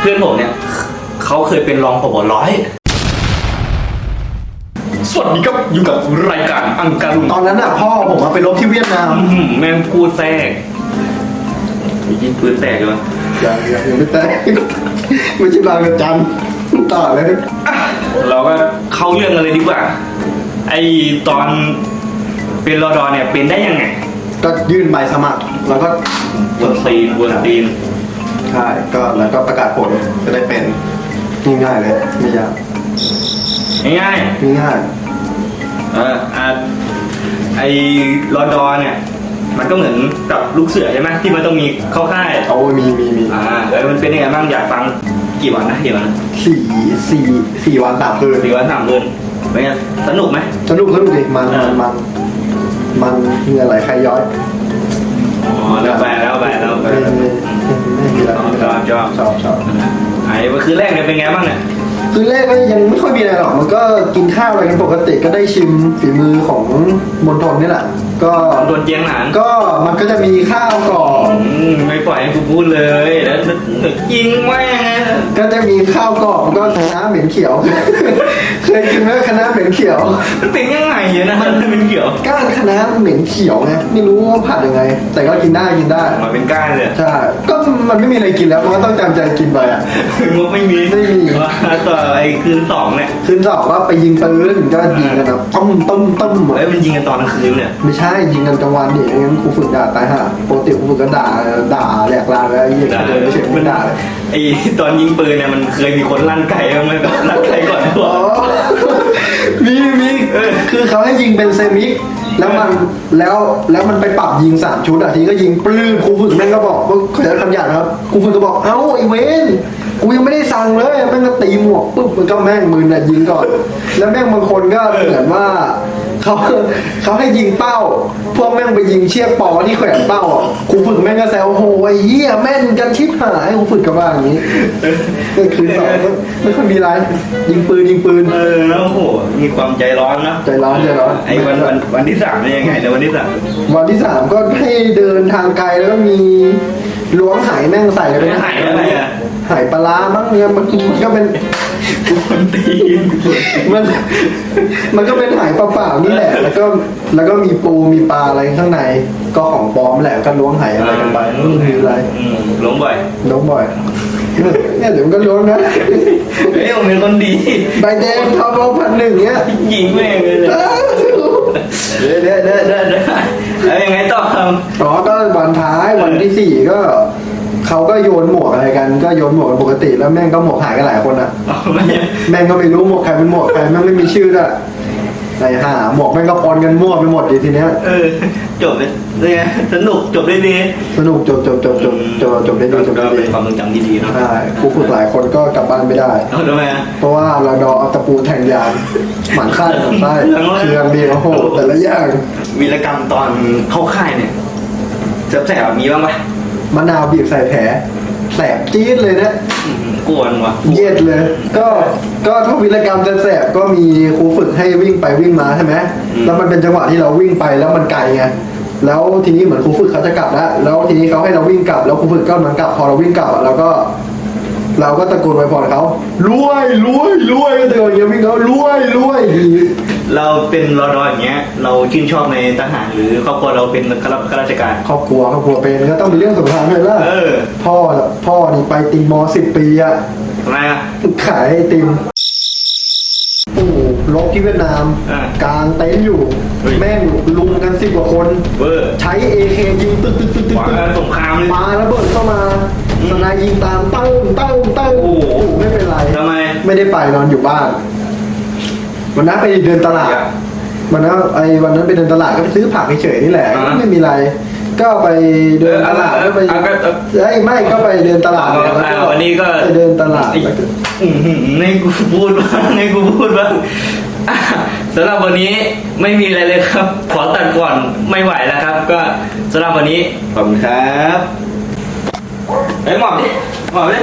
เพื่อนผมเนี่ยเขาเคยเป็นรองผบร้อย สวัสดีครับอยู่กับรายการอังการุณตอนนั้นอะพ่อผมมาไปรบที่เวียดนามอื้อหือแม่งพูดแทรกยิงปืนแตกเลยวะอย่าอย่าอย่าไม่แต่ไม่ใช่บางกระจันต่อเลยอะเราก็เข้าเรื่องกันเลยดีกว่า ไอตอนเป็นรอดอเนี่ยเป็นได้ยังไงก็ยื่นใบสมัคร แล้วก็วนตีนวนตีน ใช่ก็แล้วก็ประกาศผลจะได้เป็นง่ายๆเลยไม่ยากง่ายง่ายๆเอออะไอรอดอเนี่ย มันก็เหมือนกับลูกเสือใช่ไหมที่มันต้องมีเข้าค่ายๆเอามีมีมีอ่าเออมันเป็นยังไงบ้างอยากฟังกี่วันนะกี่วันนะสี่สี่สี่วันสามคืนสี่วันสามเดือนเป็นไงสนุกไหม สนุกสนุกดิมันเออมันมันเหงื่อไหลใครย้อยอ๋อแล้วไปแล้วไปแล้วไปไม่ แล้วไม่ไม่มีอะไรชอบชอบชอบชอบไอ้คือแรกเนี่ยเป็นไงบ้างเนี่ยคือแรกก็ยังไม่ค่อยมีอะไรหรอก มันก็กินข้าวอะไรกันปกติก็ได้ชิมฝีมือของมณฑลนี่แหละ ก็โดนเจียงหนานก็มันก็จะมีข้าวก่อนอืมไม่ปล่อยให้กูพูดเลยแล้ว ยิงแม่งก็จะมีข้าวกรอบก็คณะเหม็นเขียว เคยกินไหมคณะเหม็นเขียว มันเป็นยังไงเนี่ยนะมันเป็นเขียวก้านคณะเหม็นเขียวไงไม่รู้ว่าผัดยังไง แต่ก็กินได้กินได้มาเป็นก้านเลยใช่ก็มันไม่มีอะไรกินแล้วมันก็ต้องจำใจกินไปอะมุกไม่มีไม่มีว่าต่อไอ้คืนสองเนี่ยคืนสองว่าไปยิงปืนก็ยิงกันนะต้มต้มต้มเอ้ยมันยิงกันตอนกลางคืนเนี่ยไม่ใช่ยิงกันกลางวันดิไม่งั้นครูฝึกด่าตายห่าปกติครูฝึกก็ด่าด่าแหลกลานแล้วไอ้เหี้ยเดินไปเฉยไม่ด่าเลยไอ้ตอนยิงปืนเนี่ยมันเคยมีคนลั่นไก่บ้างไหมแบบลั่นไก่ก่อนหัว อ๋อ มีมีเออ คือเขาให้ยิงเป็นเซมิกแล้วมันแล้วแล้วมันไปปรับยิงสามชุดอะทีก็ยิงปลื้มครูฝึกแม่งก็บอกว่าขอใช้คำหยาบนะครับครูฝึกก็บอกเอ้าไอเวนกูยังไม่ได้สั่งเลยแม่งก็ตีหมวกปุ๊บมันก็แม่งมือน่ะยิงก่อน แล้วแม่งบางคนก็เหมือนว่า เขาเขาให้ยิงเป้า พวกแม่งไปยิงเชือกปอที่แขวนเป้าอะครูฝึกแม่งก็แซวโอ้โหไอ้เหี้ยแม่นกันชิบหายครูฝึกก็ว่าอย่างนี้ก็คือสองก็ไม่ค่อยมีอะไรยิงปืนยิงปืน เออแล้วโอ้โหมีความใจร้อนนะใจร้อนใจร้อน ไอ้วันวันวันที่สามเป็นยังไงในวันที่สามวันที่สามก็ให้เดินทางไกลแล้วก็มีล้วงหายแม่งใส่กันไปหายอะไรอะหายปลาร้ามั้งเนี่ยมันมันก็เป็นคนตีน มัน มันก็เป็นหายเปล่าๆนี่แหละ แล้วก็แล้วก็มีปูมีปลาอะไรข้างใน ก็ของปลอมแหละก็ล้วงหายอะไรกันไปไม่มีอะไรอืมหลงบ่อยล้วงบ่อยเนี่ยเดี๋ยวมันก็ล้วงนะเฮ้ยผมเป็นคนดีใบแดงทอพันหนึ่งเนี่ยยิงแม่งเลยเนี่ย โยนหมวกอะไรกันก็โยนหมวกกันปกติ แล้วแม่งก็หมวกหายกันหลายคนอะเอาไม่แม่งก็ไม่รู้หมวกใครเป็นหมวกใครแม่งไม่มีชื่อด้วยไอ้ห่าหมวกแม่งก็ปนกันมั่วไปหมดดีทีเนี้ย เออ จบเลยเป็นไงสนุกจบได้ดีสนุกจบจบจบจบจบจบได้ดีจบก็ได้เป็ดีนความทรงจำที่ดีเนาะใช่ครูฝึกหลายคนก็กลับบ้านไม่ได้ เอาทำไมอะ เพราะว่าเราดอเอาตะปูแทงยางหมันไส้หมันไส้เครื่องดีโอ้โหแต่ละอย่าง วีรกรรมตอนเข้าค่ายเนี่ยแสบๆมีบ้างปะ มะนาวบีบใส่แผลแสบจี๊ดเลยนะ อื้อหือกวนว่ะเย็ดเลย ก็ ก็ถ้าวิรกรรมจะแสบก็มีครูฝึกให้วิ่งไปวิ่งมาใช่ไหม แล้วมันเป็นจังหวะที่เราวิ่งไปแล้วมันไกลไง แล้วทีนี้เหมือนครูฝึกเขาจะกลับแล้ว แล้วทีนี้เขาให้เราวิ่งกลับ แล้วครูฝึกก็เหมือนกลับ พอเราวิ่งกลับอะเราก็ เราก็ตะโกนไว้พรเขารวยรวยรวยก็ตะโกนอย่างเงี้ยวิ่งเขารวยรวยดีเราเป็นรอดออย่างเงี้ย เราชื่นชอบในทหารหรือครอบครัวเราเป็นข้าราชการ ครอบครัวครอบครัวเป็นก็ต้องมีเรื่องสำคัญเลยล่ะเออ พ่อพ่อนี่ไปติมมอสิบปีอะทำไมอะ ขายไอติมโอ้โหลบที่เวียดนามอะกลางเต็นท์อยู่ เฮ้ย แม่งลุมกันสิบกว่าคน เวอร์ใช้เอเคยิงตึ๊ดตึ๊ดตึ๊ดตึ๊หวังดสงครามเลย ปาระเบิดเข้ามา สนายยิงตามเต้าเต้าเต้าโอ้โหไม่เป็นไรทำไม ไม่ได้ไปนอนอยู่บ้าน วันนั้นไปเดินตลาดอะวันนั้นไอ้วันนั้นไปเดินตลาดก็ไปซื้อผักเฉยๆนี่แหละ อ่าไม่มีอะไร ก็ไปเดินตลาดเอก็อไปเออเออเออ ไอ้ยไม่ก็ไปเดินตลาดเอาแล้วเอาวันนี้ก็ไปเดินตลาดแล้วก็ อื้อหือให้กูพูดบ้างให้กูพูดบ้างอะสำหรับวันนี้ไม่มีอะไรเลยครับ ขอตัดก่อนไม่ไหวแล้วครับ ก็สำหรับวันนี้ขอบคุณครับ เฮ้ยหมอบดิหมอบดิ